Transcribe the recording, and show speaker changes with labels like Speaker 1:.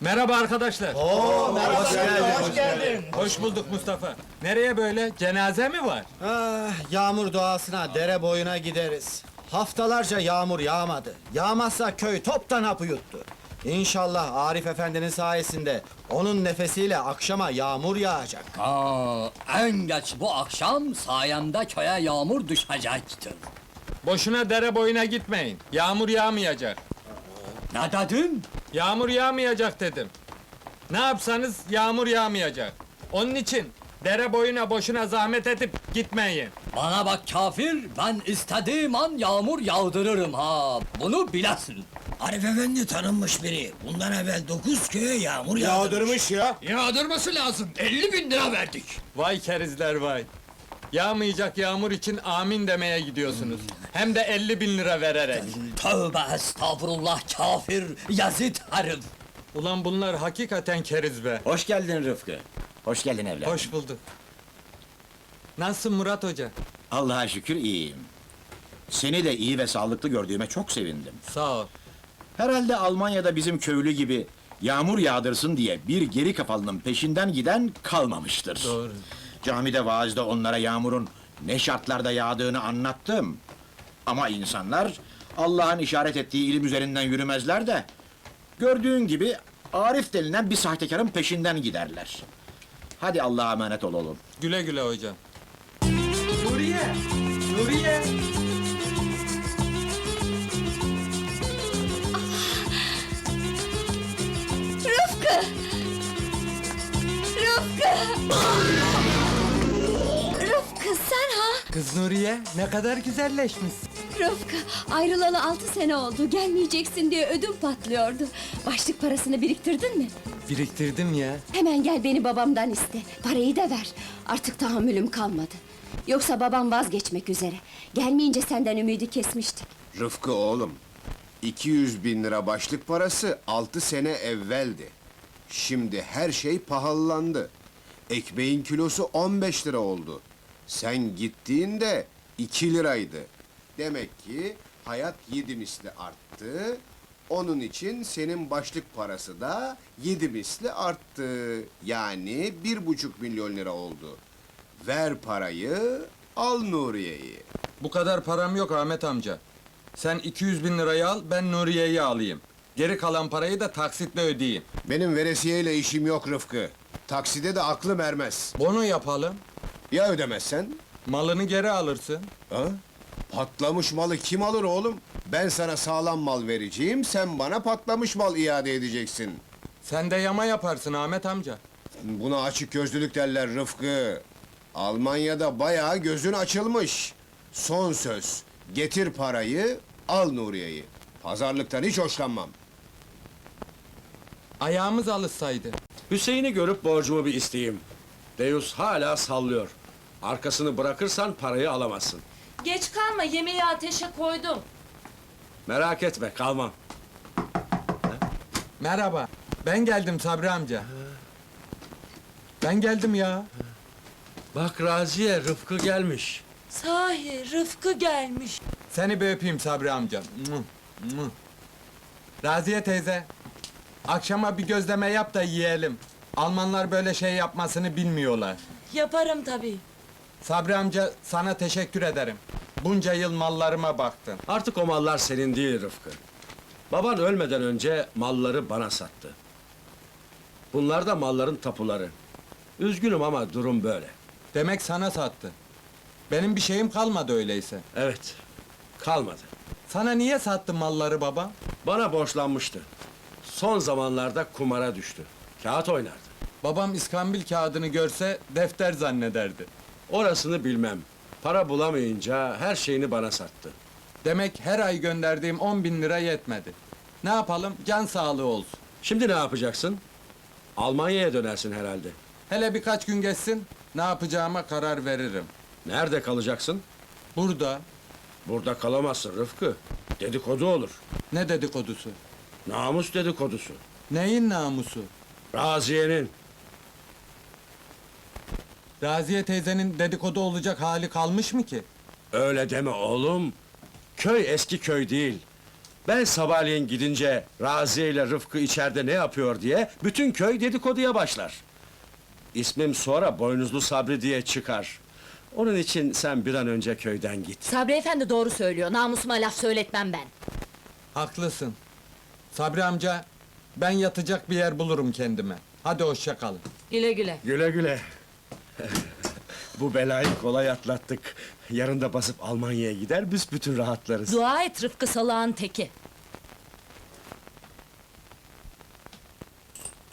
Speaker 1: Merhaba arkadaşlar.
Speaker 2: Hoş geldin.
Speaker 3: Hoş geldin.
Speaker 1: Hoş bulduk Mustafa. Nereye böyle? Cenaze mi var?
Speaker 2: Ah, yağmur doğasına, dere boyuna gideriz. Haftalarca yağmur yağmadı. Yağmazsa köy toptan hapı yuttu. İnşallah Arif Efendi'nin sayesinde onun nefesiyle akşama yağmur yağacak.
Speaker 4: Aa, en geç bu akşam sayemde köye yağmur düşecektir.
Speaker 1: Boşuna dere boyuna gitmeyin. Yağmur yağmayacak.
Speaker 4: Ne dedin?
Speaker 1: Yağmur yağmayacak dedim. Ne yapsanız yağmur yağmayacak. Onun için dere boyuna boşuna zahmet edip gitmeyin.
Speaker 4: Bana bak kafir, ben istediğim an yağmur yağdırırım ha. Bunu bilesin.
Speaker 5: Arif Efendi tanınmış biri. Bundan evvel dokuz köye yağmur yağdırmış.
Speaker 3: ya.
Speaker 4: Yağdırması lazım. 50 bin lira verdik.
Speaker 1: Vay kerizler vay. Yağmayacak yağmur için amin demeye gidiyorsunuz. Hem de 50 bin lira vererek.
Speaker 4: Tövbe estağfurullah kafir, yazit herif.
Speaker 1: Ulan bunlar hakikaten keriz be.
Speaker 6: Hoş geldin Rıfkı. Hoş geldin evladım.
Speaker 1: Hoş bulduk. Nasılsın Murat Hoca?
Speaker 6: Allah'a şükür iyiyim. Seni de iyi ve sağlıklı gördüğüme çok sevindim.
Speaker 1: Sağ ol.
Speaker 6: Herhalde Almanya'da bizim köylü gibi yağmur yağdırsın diye bir geri kafalının peşinden giden kalmamıştır.
Speaker 1: Doğru.
Speaker 6: Camide vaazda onlara yağmurun ne şartlarda yağdığını anlattım. Ama insanlar Allah'ın işaret ettiği ilim üzerinden yürümezler de gördüğün gibi Arif denilen bir sahtekarın peşinden giderler. Hadi Allah'a emanet ol oğlum.
Speaker 1: Güle güle hocam. Nuriye! Nuriye!
Speaker 7: Rıfkı! Rıfkı! Rıfkı
Speaker 1: Kız Nuriye ne kadar güzelleşmişsin.
Speaker 7: Rıfkı ayrılalı altı sene oldu. Gelmeyeceksin diye ödüm patlıyordu. Başlık parasını biriktirdin mi?
Speaker 1: Biriktirdim ya.
Speaker 7: Hemen gel beni babamdan iste. Parayı da ver. Artık tahammülüm kalmadı. Yoksa babam vazgeçmek üzere. Gelmeyince senden ümidi kesmiştik.
Speaker 3: Rıfkı oğlum. 200 bin lira başlık parası 6 sene evveldi. Şimdi her şey pahalandı. Ekmeğin kilosu 15 lira oldu. Sen gittiğinde 2 liraydı. Demek ki hayat yedi misli arttı. Onun için senin başlık parası da yedi misli arttı. Yani bir buçuk milyon lira oldu. Ver parayı, al Nuriye'yi.
Speaker 1: Bu kadar param yok Ahmet amca. Sen 200 bin lirayı al, ben Nuriye'yi alayım. Geri kalan parayı da taksitle ödeyeyim.
Speaker 3: Benim veresiyeyle işim yok Rıfkı. Takside de aklım ermez.
Speaker 1: Bono yapalım,
Speaker 3: Ya ödemezsen?
Speaker 1: malını geri alırsın.
Speaker 3: Ha? Patlamış malı kim alır oğlum? Ben sana sağlam mal vereceğim, sen bana patlamış mal iade edeceksin.
Speaker 1: Sen de yama yaparsın Ahmet amca.
Speaker 3: Buna açık gözlülük derler Rıfkı. Almanya'da bayağı gözün açılmış. Son söz, getir parayı, al Nuriye'yi. Pazarlıktan hiç hoşlanmam.
Speaker 1: Ayağımız alışsaydı.
Speaker 8: Hüseyin'i görüp borcumu bir isteyeyim. Deus hala sallıyor. Arkasını bırakırsan parayı alamazsın.
Speaker 9: Geç kalma yemeği ateşe koydum.
Speaker 8: Merak etme, kalmam.
Speaker 1: Merhaba, ben geldim Sabri amca. Ben geldim ya.
Speaker 8: Bak Raziye, Rıfkı gelmiş.
Speaker 9: Sahi Rıfkı gelmiş.
Speaker 1: Seni bir öpeyim Sabri amca. Raziye teyze, akşama bir gözleme yap da yiyelim. Almanlar böyle şey yapmasını bilmiyorlar.
Speaker 9: Yaparım tabii.
Speaker 1: Sabri amca sana teşekkür ederim. Bunca yıl mallarıma baktın.
Speaker 8: Artık o mallar senin değil Rıfkı. Baban ölmeden önce malları bana sattı. Bunlar da malların tapuları. Üzgünüm ama durum böyle.
Speaker 1: Demek sana sattı. Benim bir şeyim kalmadı öyleyse.
Speaker 8: Evet, kalmadı.
Speaker 1: Sana niye sattı malları baba?
Speaker 8: Bana borçlanmıştı. Son zamanlarda kumara düştü. Kağıt oynardı.
Speaker 1: Babam iskambil kağıdını görse defter zannederdi.
Speaker 8: Orasını bilmem. Para bulamayınca her şeyini bana sattı.
Speaker 1: Demek her ay gönderdiğim 10 bin lira yetmedi. Ne yapalım? Can sağlığı olsun.
Speaker 8: Şimdi ne yapacaksın? Almanya'ya dönersin herhalde.
Speaker 1: Hele birkaç gün geçsin, ne yapacağıma karar veririm.
Speaker 8: Nerede kalacaksın?
Speaker 1: Burada
Speaker 8: Burada kalamazsın Rıfkı. Dedikodu olur.
Speaker 1: ne dedikodusu?
Speaker 8: Namus dedikodusu.
Speaker 1: Neyin namusu?
Speaker 8: Raziye'nin.
Speaker 1: Raziye teyzenin dedikodu olacak hali kalmış mı ki?
Speaker 8: Öyle deme oğlum. Köy eski köy değil. Ben sabahleyin gidince Raziye ile Rıfkı içeride ne yapıyor diye bütün köy dedikoduya başlar. İsmim sonra Boynuzlu Sabri diye çıkar. Onun için sen bir an önce köyden git.
Speaker 10: Sabri efendi doğru söylüyor. Namusuma laf söyletmem ben.
Speaker 1: Haklısın. Sabri amca, ben yatacak bir yer bulurum kendime. Hadi hoşça kalın.
Speaker 9: Güle güle.
Speaker 8: Güle güle. Bu belayı kolay atlattık. Yarın da basıp Almanya'ya gider büsbütün rahatlarız.
Speaker 10: Dua et Rıfkı salağın teki.